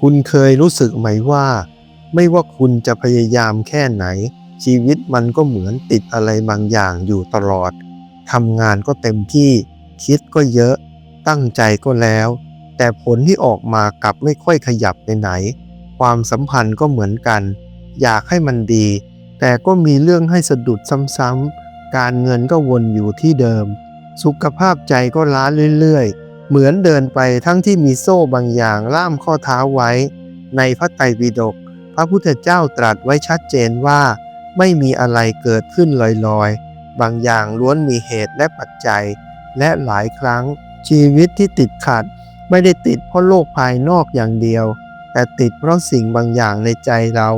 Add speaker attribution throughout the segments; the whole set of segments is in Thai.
Speaker 1: คุณเคยรู้สึกไหมว่า ไม่ว่าคุณจะพยายามแค่ไหน ชีวิตมันก็เหมือนติดอะไรบางอย่างอยู่ตลอดทำงานก็เต็มที่ คิดก็เยอะ ตั้งใจก็แล้ว แต่ผลที่ออกมากลับไม่ค่อยขยับไปไหน ความสัมพันธ์ก็เหมือนกัน อยากให้มันดี แต่ก็มีเรื่องให้สะดุดซ้ำๆการเงินก็วนอยู่ที่เดิม สุขภาพใจก็ล้าเรื่อยๆ เหมือนเดินไปทั้งที่มีโซ่บางอย่างล่ามข้อเท้าไว้ ในพระไตรปิฎกพระพุทธเจ้าตรัสไว้ชัดเจนว่า ไม่มีอะไรเกิดขึ้นลอยๆ บางอย่างล้วนมีเหตุและปัจจัย และหลายครั้ง ชีวิตที่ติดขัด ไม่ได้ติดเพราะโลกภายนอกอย่างเดียว แต่ติดเพราะสิ่งบางอย่างในใจเรา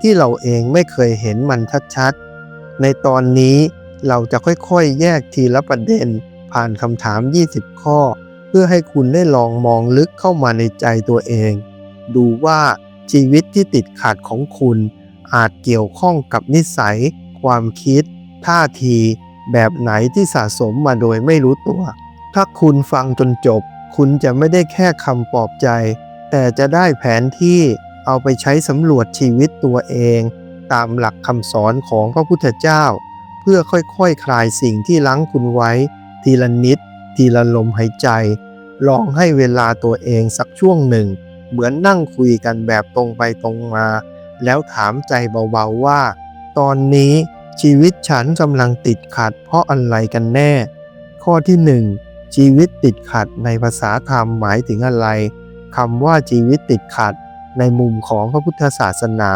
Speaker 1: ที่เราเองไม่เคยเห็นมันชัดๆ ในตอนนี้เราจะค่อยๆ แยกทีละประเด็นผ่านคำถาม 20 ข้อ พื่อให้คุณได้ลองมองลึกเข้ามาในใจตัวเอง ดูว่าชีวิตที่ติดขัดของคุณอาจเกี่ยวข้องกับนิสัย ความคิด ท่าที แบบไหนที่สะสมมาโดยไม่รู้ตัว ถ้าคุณฟังจนจบ คุณจะไม่ได้แค่คำปลอบใจ แต่จะได้แผนที่เอาไปใช้สำรวจชีวิตตัวเอง ตามหลักคำสอนของพระพุทธเจ้า เพื่อค่อยๆคคลายสิ่งที่ลังคุณไว้ ทีละนิด ทีละลมหายใจ ลองให้เวลาตัวเองสักช่วงหนึ่ง เหมือนนั่งคุยกันแบบตรงไปตรงมา แล้วถามใจเบาๆว่า ตอนนี้ชีวิตฉันกำลังติดขัดเพราะอะไรกันแน่ ข้อที่หนึ่งชีวิตติดขัดในภาษาธรรมหมายถึงอะไรคำว่าชีวิตติดขัด ในมุมของพระพุทธศาสนา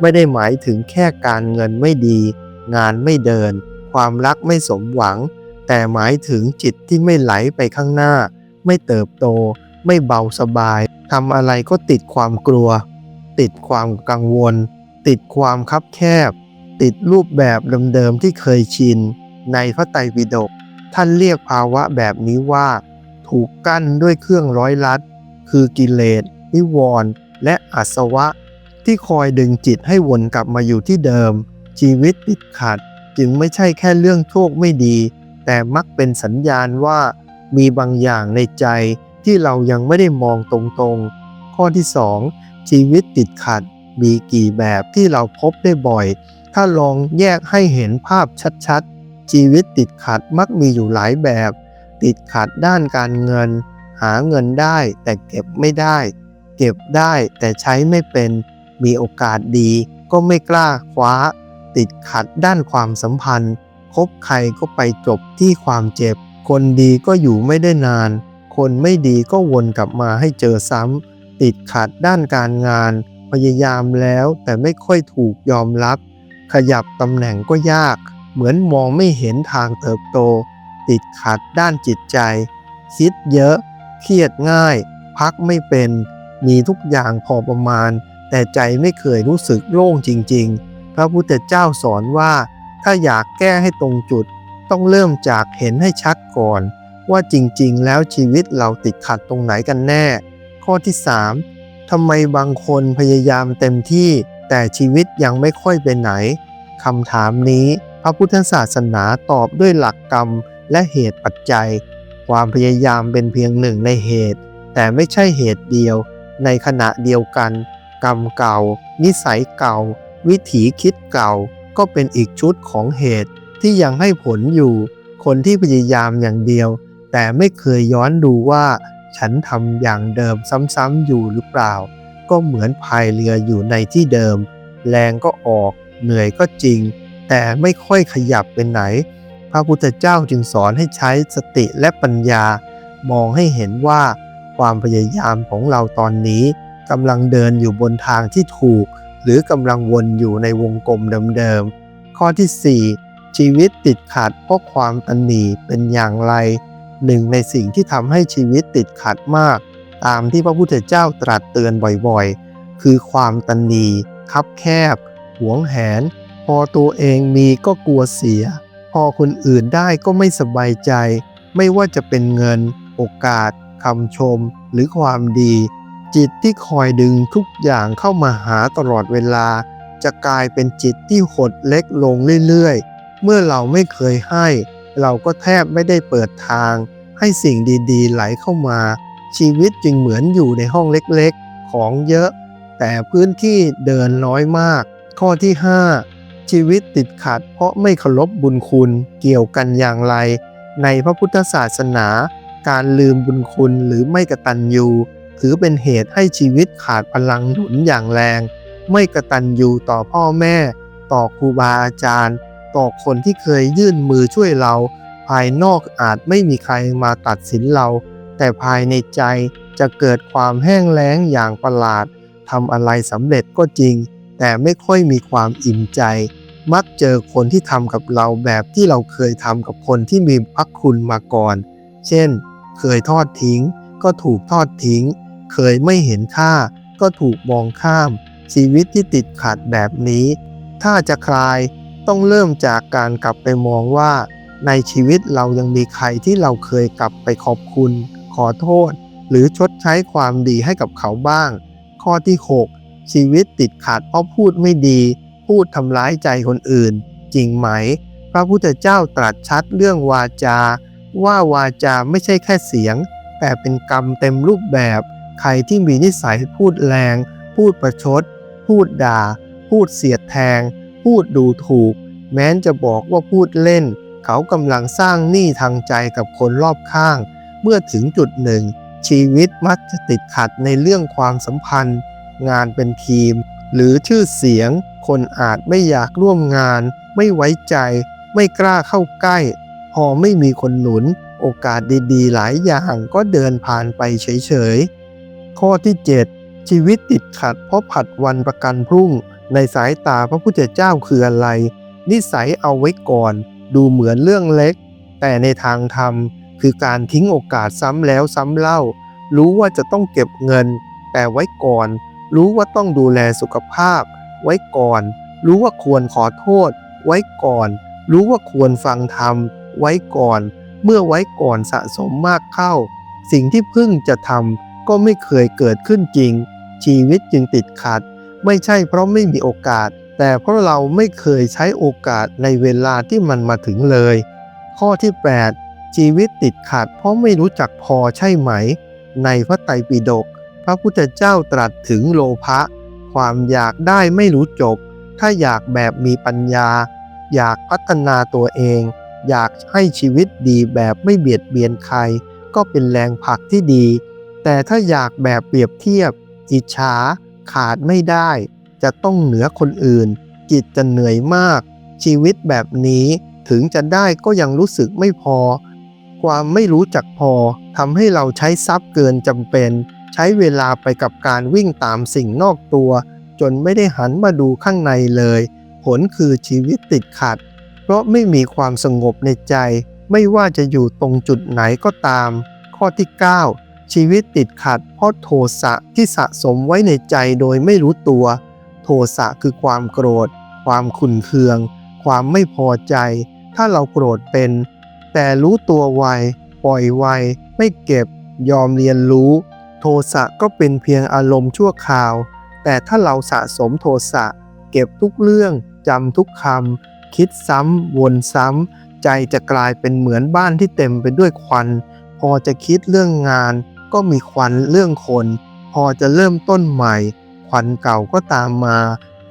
Speaker 1: ไม่ได้หมายถึงแค่การเงินไม่ดี งานไม่เดิน ความรักไม่สมหวัง แต่หมายถึงจิตที่ไม่ไหลไปข้างหน้า ไม่เติบโต ไม่เบาสบายทำอะไรก็ติดความกลัว ติดความกังวล ติดความคับแคบ ติดรูปแบบเดิมๆที่เคยชิน ในพระไตรปิฎกท่านเรียกภาวะแบบนี้ว่า ถูกกั้นด้วยเครื่องร้อยลัด คือกิเลสนิวรณ์และอาสวะ ที่คอยดึงจิตให้วนกลับมาอยู่ที่เดิม ชีวิตติดขัด จึงไม่ใช่แค่เรื่องโชคไม่ดี แต่มักเป็นสัญญาณว่ามีบางอย่างในใจที่เรายังไม่ได้มองตรงๆ ข้อที่ 2 ชีวิตติดขัด มีกี่แบบที่เราพบได้บ่อย ถ้าลองแยกให้เห็นภาพชัดๆ ชีวิตติดขัดมักมีอยู่หลายแบบ ติดขัดด้านการเงิน หาเงินได้แต่เก็บไม่ได้ เก็บได้แต่ใช้ไม่เป็น มีโอกาสดีก็ไม่กล้าคว้า ติดขัดด้านความสัมพันธ์ คบใครก็ไปจบที่ความเจ็บ คนดีก็อยู่ไม่ได้นาน คนไม่ดีก็วนกลับมาให้เจอซ้ำติดขัดด้านการงาน พยายามแล้วแต่ไม่ค่อยถูกยอมรับ ขยับตำแหน่งก็ยาก เหมือนมองไม่เห็นทางเติบโต ติดขัดด้านจิตใจ คิดเยอะ เครียดง่าย พักไม่เป็น มีทุกอย่างพอประมาณ แต่ใจไม่เคยรู้สึกโล่งจริง ๆ พระพุทธเจ้าสอนว่า ถ้าอยากแก้ให้ตรงจุด ต้องเริ่มจากเห็นให้ชัดก่อน ว่าจริงๆ แล้วชีวิตเราติดขัดตรงไหนกันแน่ ข้อที่ 3ทำไมบางคนพยายามเต็มที่ แต่ชีวิตยังไม่ค่อยไปไหน คำถามนี้พระพุทธศาสนาตอบด้วยหลักกรรมและเหตุปัจจัย ความพยายามเป็นเพียงหนึ่งในเหตุ แต่ไม่ใช่เหตุเดียว ในขณะเดียวกัน กรรมเก่า นิสัยเก่า วิถีคิดเก่า ก็เป็นอีกชุดของเหตุที่ยังให้ผลอยู่ คนที่พยายามอย่างเดียว แต่ไม่เคยย้อนดูว่า ฉันทำอย่างเดิมซ้ำๆอยู่หรือเปล่า ก็เหมือนพายเรืออยู่ในที่เดิม แรงก็ออก เหนื่อยก็จริง แต่ไม่ค่อยขยับไปไหน พระพุทธเจ้าจึงสอนให้ใช้สติและปัญญา มองให้เห็นว่าความพยายามของเราตอนนี้กำลังเดินอยู่บนทางที่ถูก หรือกำลังวนอยู่ในวงกลมเดิมๆ ข้อที่ 4 ชีวิตติดขัดเพราะความตันหนีเป็นอย่างไร หนึ่งในสิ่งที่ทำให้ชีวิตติดขัดมาก ตามที่พระพุทธเจ้าตรัสเตือนบ่อยๆ คือความตันหนีคับแคบ หวงแหน พอตัวเองมีก็กลัวเสีย พอคนอื่นได้ก็ไม่สบายใจ ไม่ว่าจะเป็นเงิน โอกาสคำชม หรือความดี จิตที่คอยดึงทุกอย่างเข้ามาหาตลอดเวลา จะกลายเป็นจิตที่หดเล็กลงเรื่อยๆ เมื่อเราไม่เคยให้ เราก็แทบไม่ได้เปิดทาง ให้สิ่งดีๆ ไหลเข้ามา ชีวิตจึงเหมือนอยู่ในห้องเล็กๆ ของเยอะ แต่พื้นที่เดินน้อยมาก ข้อที่ 5 ชีวิตติดขัด เพราะไม่เคารพบุญคุณเกี่ยวกันอย่างไร ในพระพุทธศาสนา การลืมบุญคุณหรือไม่กระตัญญู ถือเป็นเหตุให้ชีวิตขาดพลังหนุนอย่างแรง ไม่กระตัญญูต่อพ่อแม่ ต่อครูบาอาจารย์ ต่อคนที่เคยยื่นมือช่วยเรา ภายนอกอาจไม่มีใครมาตัดสินเรา แต่ภายในใจจะเกิดความแห้งแล้งอย่างประหลาดทำอะไรสำเร็จก็จริง แต่ไม่ค่อยมีความอิ่มใจ มักเจอคนที่ทำกับเราแบบที่เราเคยทำกับคนที่มีพระคุณมาก่อน เช่น เคยทอดทิ้ง ก็ถูกทอดทิ้ง เคยไม่เห็นค่าก็ถูกมองข้าม ชีวิตที่ติดขัดแบบนี้ ถ้าจะคลายต้องเริ่มจากการกลับไปมองว่า ในชีวิตเรายังมีใครที่เราเคยกลับไปขอบคุณ ขอโทษ หรือชดใช้ความดีให้กับเขาบ้าง ข้อที่ 6 ชีวิตติดขัดเพราะพูดไม่ดี พูดทำร้ายใจคนอื่น จริงไหม พระพุทธเจ้าตรัสชัดเรื่องวาจา ว่าวาจาไม่ใช่แค่เสียง แต่เป็นกรรมเต็มรูปแบบ ใครที่มีนิสัยพูดแรง พูดประชด พูดด่า พูดเสียดแทง พูดดูถูก แม้นจะบอกว่าพูดเล่น เขากำลังสร้างหนี้ทางใจกับคนรอบข้าง เมื่อถึงจุดหนึ่ง ชีวิตมักจะติดขัดในเรื่องความสัมพันธ์ งานเป็นทีม หรือชื่อเสียง คนอาจไม่อยากร่วมงาน ไม่ไว้ใจ ไม่กล้าเข้าใกล้ พอไม่มีคนหนุน โอกาสดีๆ หลายอย่างก็เดินผ่านไปเฉยๆ ข้อที่ 7 ชีวิตติดขัดเพราะผัดวันประกันพรุ่ง ในสายตาพระพุทธเจ้าคืออะไร นิสัยเอาไว้ก่อน ดูเหมือนเรื่องเล็ก แต่ในทางธรรม คือการทิ้งโอกาสซ้ำแล้วซ้ำเล่า รู้ว่าจะต้องเก็บเงิน แต่ไว้ก่อน รู้ว่าต้องดูแลสุขภาพ ไว้ก่อน รู้ว่าควรขอโทษ ไว้ก่อน รู้ว่าควรฟังธรรม ไว้ก่อน เมื่อไว้ก่อนสะสมมากเข้า สิ่งที่เพิ่งจะทำ ก็ไม่เคยเกิดขึ้นจริง ชีวิตจึงติดขัด ไม่ใช่เพราะไม่มีโอกาส แต่เพราะเราไม่เคยใช้โอกาสในเวลาที่มันมาถึงเลย ข้อที่ 8 ชีวิตติดขัด เพราะไม่รู้จักพอใช่ไหม ในพระไตรปิฎกพระพุทธเจ้าตรัสถึงโลภะความอยากได้ไม่รู้จบ ถ้าอยากแบบมีปัญญา อยากพัฒนาตัวเอง อยากให้ชีวิตดีแบบไม่เบียดเบียนใคร ก็เป็นแรงผลักที่ดี แต่ถ้าอยากแบบเปรียบเทียบ อิจฉาขาดไม่ได้ จะต้องเหนือคนอื่น จิตจะเหนื่อยมาก ชีวิตแบบนี้ถึงจะได้ก็ยังรู้สึกไม่พอ ความไม่รู้จักพอทำให้เราใช้ทรัพย์เกินจำเป็น ใช้เวลาไปกับการวิ่งตามสิ่งนอกตัว จนไม่ได้หันมาดูข้างในเลย ผลคือชีวิตติดขัด เพราะไม่มีความสงบในใจ ไม่ว่าจะอยู่ตรงจุดไหนก็ตาม ข้อที่ 9 ชีวิตติดขัดเพราะโทสะที่สะสมไว้ในใจโดยไม่รู้ตัว โทสะคือความโกรธ ความขุ่นเคือง ความไม่พอใจ ถ้าเราโกรธเป็น แต่รู้ตัวไว ปล่อยไว ไม่เก็บ ยอมเรียนรู้ โทสะก็เป็นเพียงอารมณ์ชั่วคราว แต่ถ้าเราสะสมโทสะ เก็บทุกเรื่องจำทุกคำคิดซ้ำวนซ้ำใจจะกลายเป็นเหมือนบ้านที่เต็มไปด้วยควัน พอจะคิดเรื่องงาน ก็มีควันเรื่องคน พอจะเริ่มต้นใหม่ ควันเก่าก็ตามมา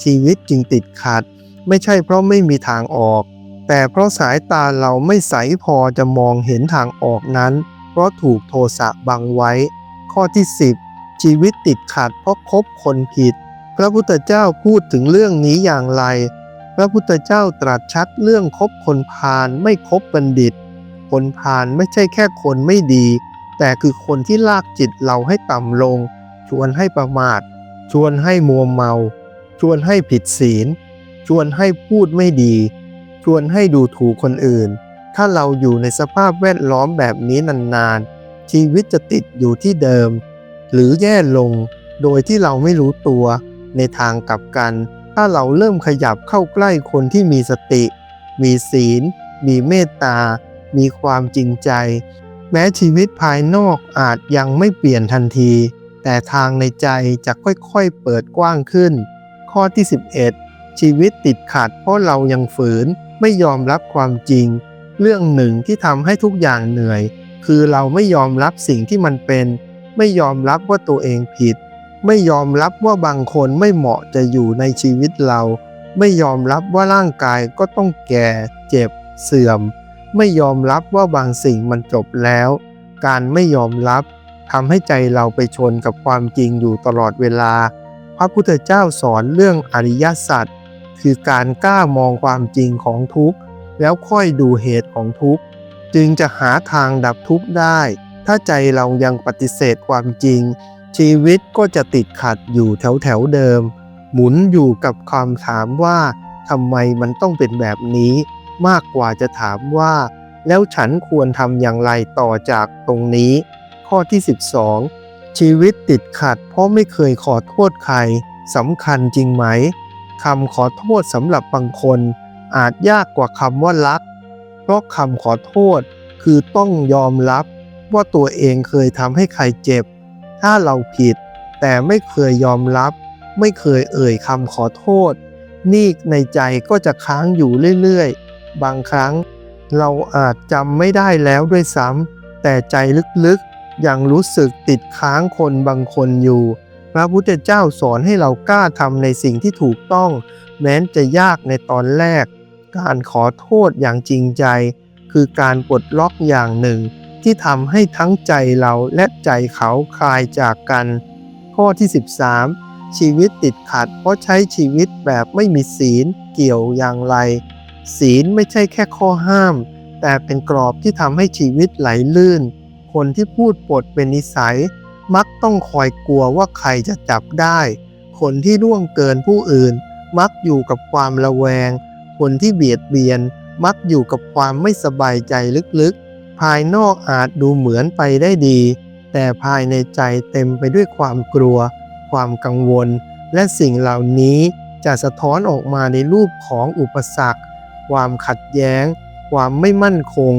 Speaker 1: ชีวิตจึงติดขัด ไม่ใช่เพราะไม่มีทางออก แต่เพราะสายตาเราไม่ใสพอจะมองเห็นทางออกนั้น เพราะถูกโทสะบังไว้ ข้อที่ 10 ชีวิตติดขัดเพราะคบคนผิด พระพุทธเจ้าพูดถึงเรื่องนี้อย่างไร พระพุทธเจ้าตรัสชัดเรื่องคบคนพาลไม่คบบัณฑิต คนพาลไม่ใช่แค่คนไม่ดี แต่คือคนที่ลากจิตเราให้ต่ำลง ชวนให้ประมาท ชวนให้มัวเมา ชวนให้ผิดศีล ชวนให้พูดไม่ดี ชวนให้ดูถูกคนอื่น ถ้าเราอยู่ในสภาพแวดล้อมแบบนี้นานๆ ชีวิตจะติดอยู่ที่เดิม หรือแย่ลงโดยที่เราไม่รู้ตัว ในทางกลับกัน ถ้าเราเริ่มขยับเข้าใกล้คนที่มีสติ มีศีล มีเมตตา มีความจริงใจ แม้ชีวิตภายนอกอาจยังไม่เปลี่ยนทันที แต่ทางในใจจะค่อยๆเปิดกว้างขึ้น ข้อที่ 11 ชีวิตติดขัดเพราะเรายังฝืนไม่ยอมรับความจริง เรื่องหนึ่งที่ทำให้ทุกอย่างเหนื่อย คือเราไม่ยอมรับสิ่งที่มันเป็น ไม่ยอมรับว่าตัวเองผิด ไม่ยอมรับว่าบางคนไม่เหมาะจะอยู่ในชีวิตเรา ไม่ยอมรับว่าร่างกายก็ต้องแก่ เจ็บ เสื่อม ไม่ยอมรับว่าบางสิ่งมันจบแล้ว การไม่ยอมรับทำให้ใจเราไปชนกับความจริงอยู่ตลอดเวลา พระพุทธเจ้าสอนเรื่องอริยสัจคือการกล้ามองความจริงของทุกข์ แล้วค่อยดูเหตุของทุกข์ จึงจะหาทางดับทุกข์ได้ ถ้าใจเรายังปฏิเสธความจริง ชีวิตก็จะติดขัดอยู่แถวแถวเดิม หมุนอยู่กับคำถามว่าทำไมมันต้องเป็นแบบนี้ มากกว่าจะถามว่า แล้วฉันควรทำอย่างไรต่อจากตรงนี้ ข้อที่ 12 ชีวิตติดขัด เพราะไม่เคยขอโทษใครสำคัญจริงไหมคำขอโทษสำหรับบางคน อาจยากกว่าคำว่ารัก เพราะคำขอโทษคือต้องยอมรับว่าตัวเองเคยทำให้ใครเจ็บ ถ้าเราผิด แต่ไม่เคยยอมรับ ไม่เคยเอ่ยคำขอโทษ นี่ในใจก็จะค้างอยู่เรื่อยๆ บางครั้ง เราอาจจำไม่ได้แล้วด้วยซ้ำแต่ใจลึกๆ ยังรู้สึกติดค้างคนบางคนอยู่ พระพุทธเจ้าสอนให้เรากล้าทำในสิ่งที่ถูกต้อง แม้นจะยากในตอนแรก การขอโทษอย่างจริงใจ คือการปลดล็อกอย่างหนึ่ง ที่ทำให้ทั้งใจเราและใจเขาคลายจากกัน ข้อที่ 13ชีวิตติดขัดเพราะใช้ชีวิตแบบไม่มีศีลเกี่ยวอย่างไร ศีลไม่ใช่แค่ข้อห้าม แต่เป็นกรอบที่ทำให้ชีวิตไหลลื่น คนที่พูดปดเป็นนิสัย มักต้องคอยกลัวว่าใครจะจับได้ คนที่ล่วงเกินผู้อื่น มักอยู่กับความระแวง คนที่เบียดเบียน มักอยู่กับความไม่สบายใจลึกๆ ภายนอกอาจดูเหมือนไปได้ดี แต่ภายในใจเต็มไปด้วยความกลัว ความกังวล และสิ่งเหล่านี้จะสะท้อนออกมาในรูปของอุปสรรค ความขัดแย้ง ความไม่มั่นคง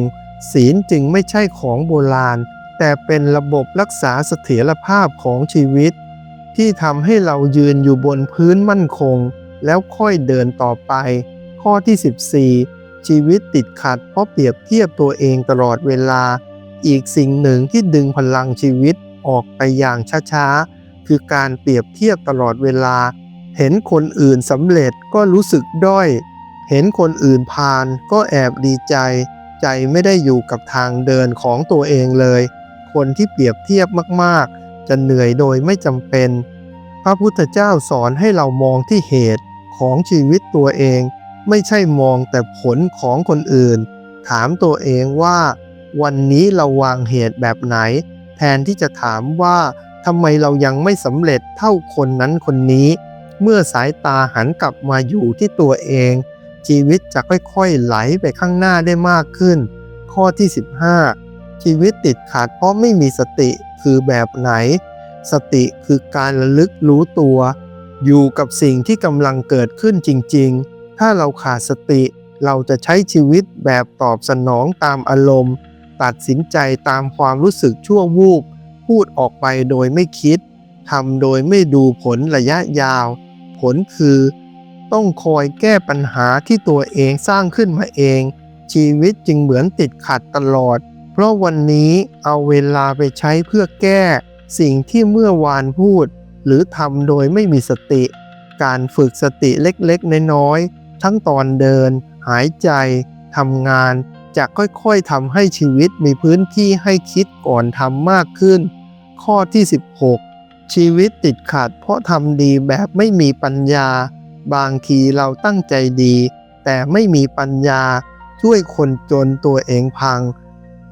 Speaker 1: ศีลจึงไม่ใช่ของโบราณ แต่เป็นระบบรักษาเสถียรภาพของชีวิต ที่ทำให้เรายืนอยู่บนพื้นมั่นคง แล้วค่อยเดินต่อไป ข้อที่ 14 ชีวิตติดขัดเพราะเปรียบเทียบตัวเองตลอดเวลา อีกสิ่งหนึ่งที่ดึงพลังชีวิตออกไปอย่างช้าๆ คือการเปรียบเทียบตลอดเวลา เห็นคนอื่นสำเร็จก็รู้สึกด้อย เห็นคนอื่นผ่านก็แอบดีใจ ใจไม่ได้อยู่กับทางเดินของตัวเองเลย คนที่เปรียบเทียบมากๆ จะเหนื่อยโดยไม่จำเป็น พระพุทธเจ้าสอนให้เรามองที่เหตุของชีวิตตัวเอง ไม่ใช่มองแต่ผลของคนอื่น ถามตัวเองว่า วันนี้เราวางเหตุแบบไหน แทนที่จะถามว่าทำไมเรายังไม่สำเร็จเท่าคนนั้นคนนี้ เมื่อสายตาหันกลับมาอยู่ที่ตัวเอง ชีวิตจะค่อยๆไหลไปข้างหน้าได้มากขึ้น ข้อที่ 15 ชีวิตติดขัดเพราะไม่มีสติคือแบบไหน สติคือการระลึกรู้ตัว อยู่กับสิ่งที่กำลังเกิดขึ้นจริงๆ ถ้าเราขาดสติ เราจะใช้ชีวิตแบบตอบสนองตามอารมณ์ ตัดสินใจตามความรู้สึกชั่ววูบ พูดออกไปโดยไม่คิดทำโดยไม่ดูผลระยะยาว ผลคือ ต้องคอยแก้ปัญหาที่ตัวเองสร้างขึ้นมาเอง ชีวิตจึงเหมือนติดขัดตลอด เพราะวันนี้เอาเวลาไปใช้เพื่อแก้ สิ่งที่เมื่อวานพูด หรือทำโดยไม่มีสติ การฝึกสติเล็กๆ น้อยๆ ทั้งตอนเดิน หายใจทำงาน จะค่อยๆทำให้ชีวิตมีพื้นที่ให้คิดก่อนทำมากขึ้น ข้อที่ 16 ชีวิตติดขัดเพราะทำดีแบบไม่มีปัญญา บางทีเราตั้งใจดี แต่ไม่มีปัญญาช่วยคนจนตัวเองพัง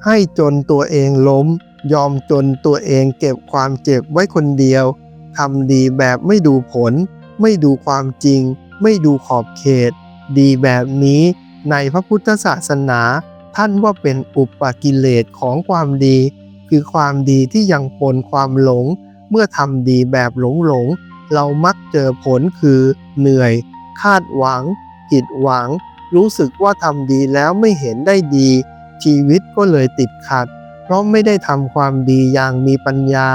Speaker 1: ให้จนตัวเองล้ม ยอมจนตัวเองเก็บความเจ็บไว้คนเดียวทำดีแบบไม่ดูผล ไม่ดูความจริง ไม่ดูขอบเขต ดีแบบนี้ในพระพุทธศาสนา ท่านว่าเป็นอุปกิเลสของความดี คือความดีที่ยังปนความหลง เมื่อทำดีแบบหลงหลง เรามักเจอผลคือเหนื่อย คาดหวัง ผิดหวัง รู้สึกว่าทำดีแล้วไม่เห็นได้ดี ชีวิตก็เลยติดขัด เพราะไม่ได้ทำความดีอย่างมีปัญญา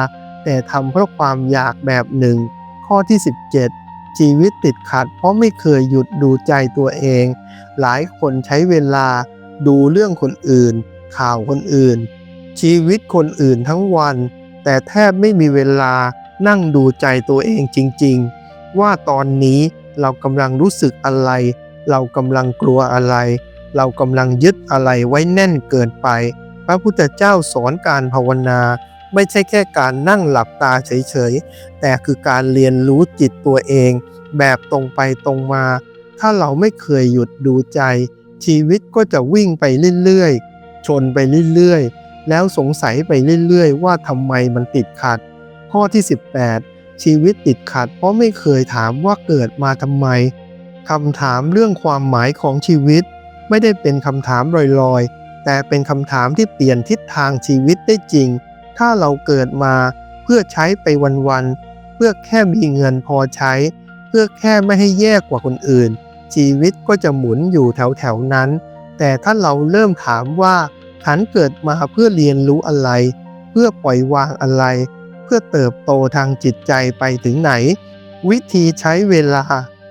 Speaker 1: แต่ทำเพราะความอยากแบบหนึ่ง ข้อที่ 17 ชีวิตติดขัด เพราะไม่เคยหยุดดูใจตัวเอง หลายคนใช้เวลาดูเรื่องคนอื่น ข่าวคนอื่น ชีวิตคนอื่นทั้งวัน แต่แทบไม่มีเวลา นั่งดูใจตัวเองจริงๆ ว่าตอนนี้เรากำลังรู้สึกอะไร เรากำลังกลัวอะไร เรากำลังยึดอะไรไว้แน่นเกินไป พระพุทธเจ้าสอนการภาวนา ไม่ใช่แค่การนั่งหลับตาเฉยๆ แต่คือการเรียนรู้จิตตัวเอง แบบตรงไปตรงมา ถ้าเราไม่เคยหยุดดูใจ ชีวิตก็จะวิ่งไปเรื่อยๆ ชนไปเรื่อยๆ แล้วสงสัยไปเรื่อยๆ ว่าทำไมมันติดขัด ข้อที่ 18 ชีวิตติดขัด เพราะไม่เคยถามว่าเกิดมาทำไมคำถามเรื่องความหมายของชีวิต ไม่ได้เป็นคำถามลอยๆ แต่เป็นคำถามที่เปลี่ยนทิศทางชีวิตได้จริง ถ้าเราเกิดมาเพื่อใช้ไปวันๆ เพื่อแค่มีเงินพอใช้ เพื่อแค่ไม่ให้แย่กว่าคนอื่น ชีวิตก็จะหมุนอยู่แถวๆนั้น แต่ถ้าเราเริ่มถามว่าฉันเกิดมาเพื่อเรียนรู้อะไร เพื่อปล่อยวางอะไร พื่อเติบโตทางจิตใจไปถึงไหน วิธีใช้เวลา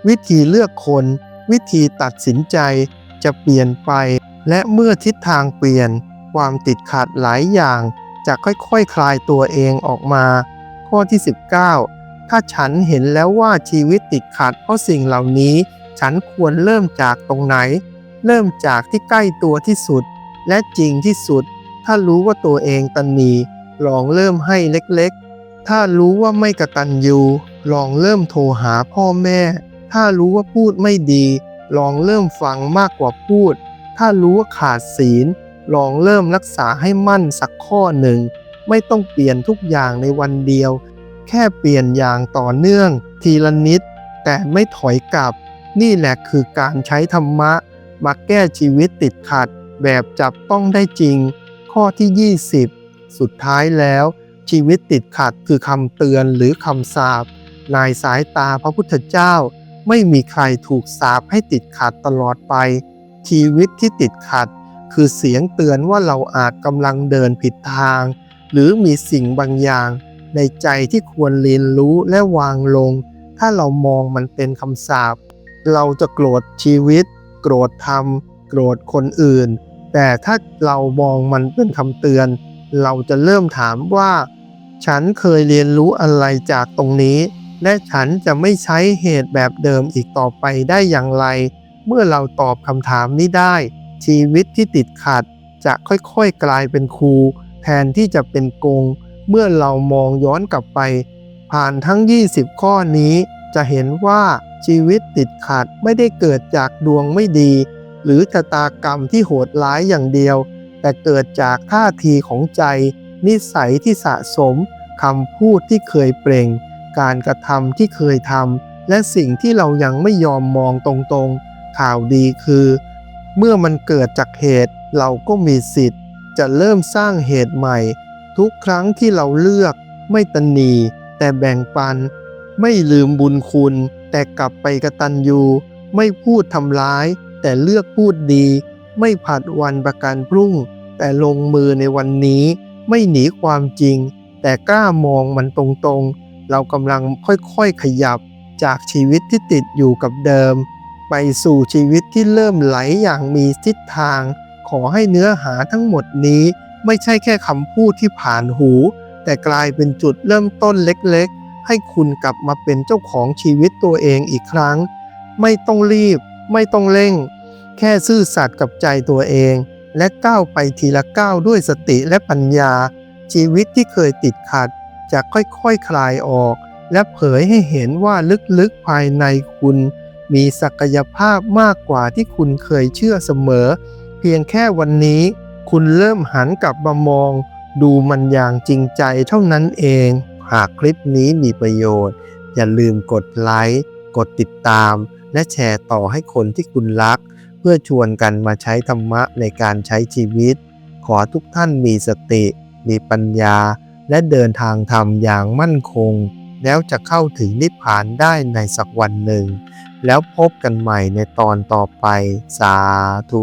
Speaker 1: วิธีเลือกคน วิธีตัดสินใจ จะเปลี่ยนไป และเมื่อทิศทางเปลี่ยน ความติดขัดหลายอย่าง จะค่อยๆคคลายตัวเองออกมา ข้อที่ 19 ถ้าฉันเห็นแล้วว่าชีวิตติดขัดเพราะสิ่งเหล่านี้ ฉันควรเริ่มจากตรงไหน เริ่มจากที่ใกล้ตัวที่สุด และจริงที่สุด ถ้ารู้ว่าตัวเองตันนีลองเริ่มให้เล็กๆ ถ้ารู้ว่าไม่กระตันยูลองเริ่มโทรหาพ่อแม่ ถ้ารู้ว่าพูดไม่ดี ลองเริ่มฟังมากกว่าพูด ถ้ารู้ว่าขาดศีล ลองเริ่มรักษาให้มั่นสักข้อหนึ่ง ไม่ต้องเปลี่ยนทุกอย่างในวันเดียว แค่เปลี่ยนอย่างต่อเนื่อง ทีละนิด แต่ไม่ถอยกลับ นี่แหละคือการใช้ธรรมะ มาแก้ชีวิตติดขัด แบบจับต้องได้จริง ข้อที่ 20 สุดท้ายแล้ว ชีวิตติดขัดคือคำเตือนหรือคำสาปนายสายตาพระพุทธเจ้า ไม่มีใครถูกสาปให้ติดขัดตลอดไป ชีวิตที่ติดขัด คือเสียงเตือนว่าเราอาจกำลังเดินผิดทาง หรือมีสิ่งบางอย่าง ในใจที่ควรเรียนรู้และวางลง ถ้าเรามองมันเป็นคำสาปเราจะโกรธชีวิต โกรธธรรม โกรธคนอื่น แต่ถ้าเรามองมันเป็นคำเตือน เราจะเริ่มถามว่า ฉันเคยเรียนรู้อะไรจากตรงนี้ และฉันจะไม่ใช้เหตุแบบเดิมอีกต่อไปได้อย่างไร เมื่อเราตอบคำถามนี้ได้ ชีวิตที่ติดขัดจะค่อยๆกลายเป็นครู แทนที่จะเป็นโกง เมื่อเรามองย้อนกลับไป ผ่านทั้ง 20 ข้อนี้ จะเห็นว่าชีวิตติดขัดไม่ได้เกิดจากดวงไม่ดี หรือชะตากรรมที่โหดร้ายอย่างเดียว แต่เกิดจากท่าทีของใจ นิสัยที่สะสมคำพูดที่เคยเปล่ง การกระทำที่เคยทำและสิ่งที่เรายังไม่ยอมมองตรงๆ ข่าวดีคือ เมื่อมันเกิดจากเหตุเราก็มีสิทธิ์ จะเริ่มสร้างเหตุใหม่ ทุกครั้งที่เราเลือก ไม่ตนหนีแต่แบ่งปัน ไม่ลืมบุญคุณ แต่กลับไปกระตันยูไม่พูดทำร้าย แต่เลือกพูดดี ไม่ผัดวันประกันพรุ่ง แต่ลงมือในวันนี้ ไม่หนีความจริง แต่กล้ามองมันตรงๆ เรากำลังค่อยๆขยับจากชีวิตที่ติดอยู่กับเดิม ไปสู่ชีวิตที่เริ่มไหลอย่างมีทิศทาง ขอให้เนื้อหาทั้งหมดนี้ไม่ใช่แค่คำพูดที่ผ่านหู แต่กลายเป็นจุดเริ่มต้นเล็กๆ ให้คุณกลับมาเป็นเจ้าของชีวิตตัวเองอีกครั้ง ไม่ต้องรีบ ไม่ต้องเร่ง แค่ซื่อสัตย์กับใจตัวเอง และก้าวไปทีละก้าวด้วยสติและปัญญา ชีวิตที่เคยติดขัด จะค่อยๆคคลายออก และเผยให้เห็นว่าลึกๆภายในคุณ มีศักยภาพมากกว่าที่คุณเคยเชื่อเสมอ เพียงแค่วันนี้ คุณเริ่มหันกลับมามอง ดูมันอย่างจริงใจเท่านั้นเอง หากคลิปนี้มีประโยชน์ อย่าลืมกดไลค์กดติดตาม และแชร์ต่อให้คนที่คุณรัก พื่อชวนกันมาใช้ธรรมะในการใช้ชีวิต ขอทุกท่านมีสติ มีปัญญา และเดินทางธรรมอย่างมั่นคง แล้วจะเข้าถึงนิพพานได้ในสักวันหนึ่ง แล้วพบกันใหม่ในตอนต่อไป สาธุ